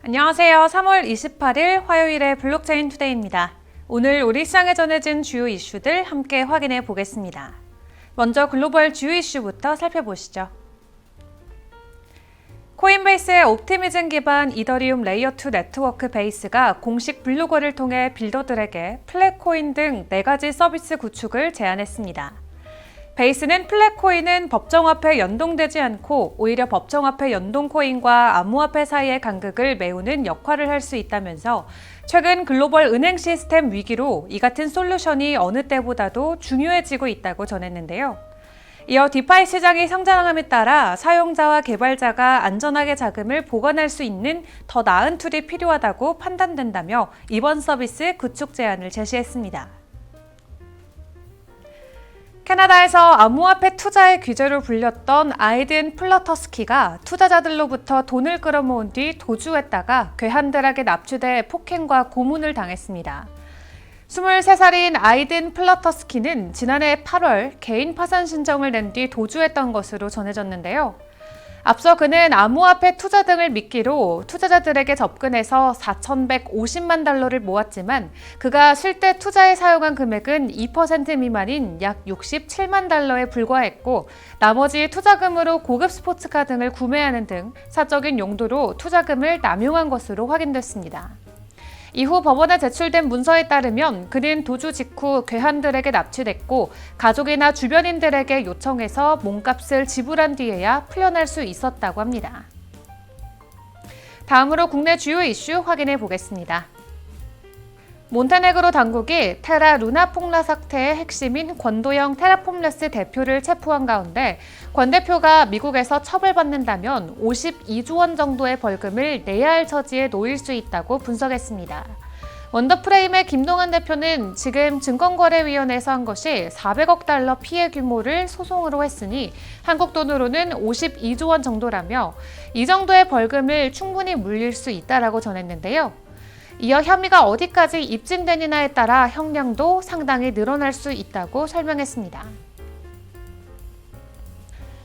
안녕하세요. 3월 28일 화요일의 블록체인 투데이입니다. 오늘 우리 시장에 전해진 주요 이슈들 함께 확인해 보겠습니다. 먼저 글로벌 주요 이슈부터 살펴보시죠. 코인베이스의 옵티미즘 기반 이더리움 레이어2 네트워크 베이스가 공식 블로거를 통해 빌더들에게 플랫코인 등 4가지 서비스 구축을 제안했습니다. 베이스는 플랫코인은 법정화폐 연동되지 않고 오히려 법정화폐 연동코인과 암호화폐 사이의 간극을 메우는 역할을 할 수 있다면서 최근 글로벌 은행 시스템 위기로 이 같은 솔루션이 어느 때보다도 중요해지고 있다고 전했는데요. 이어 디파이 시장이 성장함에 따라 사용자와 개발자가 안전하게 자금을 보관할 수 있는 더 나은 툴이 필요하다고 판단된다며 이번 서비스 구축 제안을 제시했습니다. 캐나다에서 암호화폐 투자의 귀재로 불렸던 아이든 플러터스키가 투자자들로부터 돈을 끌어모은 뒤 도주했다가 괴한들에게 납치돼 폭행과 고문을 당했습니다. 23살인 아이든 플러터스키는 지난해 8월 개인 파산 신청을 낸 뒤 도주했던 것으로 전해졌는데요. 앞서 그는 암호화폐 투자 등을 미끼로 투자자들에게 접근해서 4,150만 달러를 모았지만 그가 실제 투자에 사용한 금액은 2% 미만인 약 67만 달러에 불과했고 나머지 투자금으로 고급 스포츠카 등을 구매하는 등 사적인 용도로 투자금을 남용한 것으로 확인됐습니다. 이후 법원에 제출된 문서에 따르면 그는 도주 직후 괴한들에게 납치됐고 가족이나 주변인들에게 요청해서 몸값을 지불한 뒤에야 풀려날 수 있었다고 합니다. 다음으로 국내 주요 이슈 확인해 보겠습니다. 몬테네그로 당국이 테라 루나 폭라 사태의 핵심인 권도영 테라폼레스 대표를 체포한 가운데 권 대표가 미국에서 처벌받는다면 52조 원 정도의 벌금을 내야 할 처지에 놓일 수 있다고 분석했습니다. 원더프레임의 김동환 대표는 지금 증권거래위원회에서 한 것이 400억 달러 피해 규모를 소송으로 했으니 한국 돈으로는 52조 원 정도라며 이 정도의 벌금을 충분히 물릴 수 있다라고 전했는데요. 이어 혐의가 어디까지 입증되느냐에 따라 형량도 상당히 늘어날 수 있다고 설명했습니다.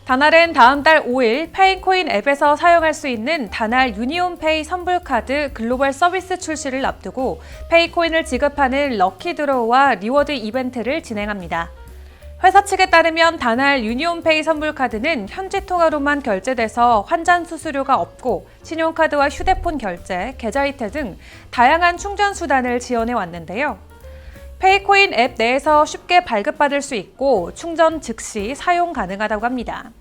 다날은 다음 달 5일 페이코인 앱에서 사용할 수 있는 다날 유니온페이 선불카드 글로벌 서비스 출시를 앞두고 페이코인을 지급하는 럭키드로우와 리워드 이벤트를 진행합니다. 회사 측에 따르면 다날 유니온페이 선불카드는 현지 통화로만 결제돼서 환전 수수료가 없고 신용카드와 휴대폰 결제, 계좌이체 등 다양한 충전 수단을 지원해 왔는데요. 페이코인 앱 내에서 쉽게 발급받을 수 있고 충전 즉시 사용 가능하다고 합니다.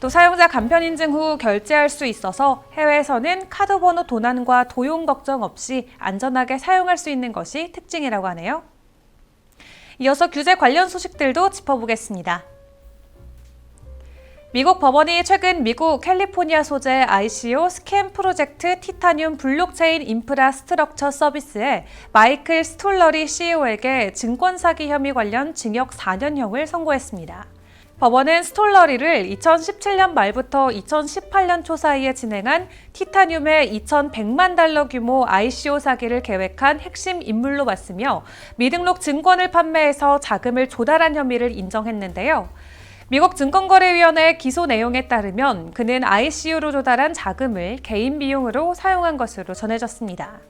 또 사용자 간편 인증 후 결제할 수 있어서 해외에서는 카드 번호 도난과 도용 걱정 없이 안전하게 사용할 수 있는 것이 특징이라고 하네요. 이어서 규제 관련 소식들도 짚어보겠습니다. 미국 법원이 최근 미국 캘리포니아 소재 ICO 스캠 프로젝트 티타늄 블록체인 인프라 스트럭처 서비스에 마이클 스톨러리 CEO에게 증권 사기 혐의 관련 징역 4년형을 선고했습니다. 법원은 스톨러리를 2017년 말부터 2018년 초 사이에 진행한 티타늄의 2,100만 달러 규모 ICO 사기를 계획한 핵심 인물로 봤으며 미등록 증권을 판매해서 자금을 조달한 혐의를 인정했는데요. 미국 증권거래위원회 기소 내용에 따르면 그는 ICO로 조달한 자금을 개인 비용으로 사용한 것으로 전해졌습니다.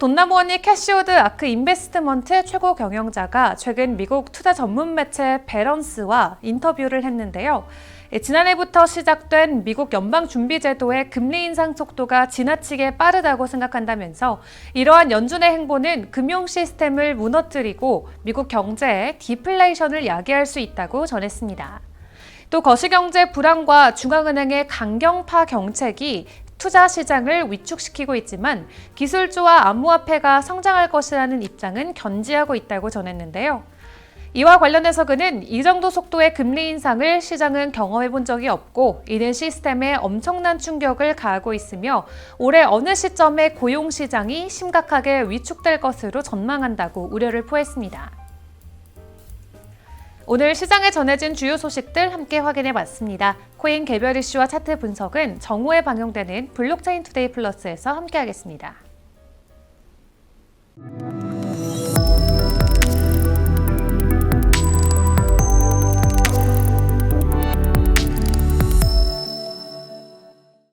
돈나무원이 캐시우드 아크 인베스트먼트 최고 경영자가 최근 미국 투자 전문 매체 베런스와 인터뷰를 했는데요. 예, 지난해부터 시작된 미국 연방준비제도의 금리 인상 속도가 지나치게 빠르다고 생각한다면서 이러한 연준의 행보는 금융 시스템을 무너뜨리고 미국 경제에 디플레이션을 야기할 수 있다고 전했습니다. 또 거시경제 불안과 중앙은행의 강경파 경책이 투자 시장을 위축시키고 있지만 기술주와 암호화폐가 성장할 것이라는 입장은 견지하고 있다고 전했는데요. 이와 관련해서 그는 이 정도 속도의 금리 인상을 시장은 경험해 본 적이 없고 이는 시스템에 엄청난 충격을 가하고 있으며 올해 어느 시점에 고용 시장이 심각하게 위축될 것으로 전망한다고 우려를 포했습니다. 오늘 시장에 전해진 주요 소식들 함께 확인해 봤습니다. 코인 개별 이슈와 차트 분석은 정오에 방영되는 블록체인 투데이 플러스에서 함께 하겠습니다.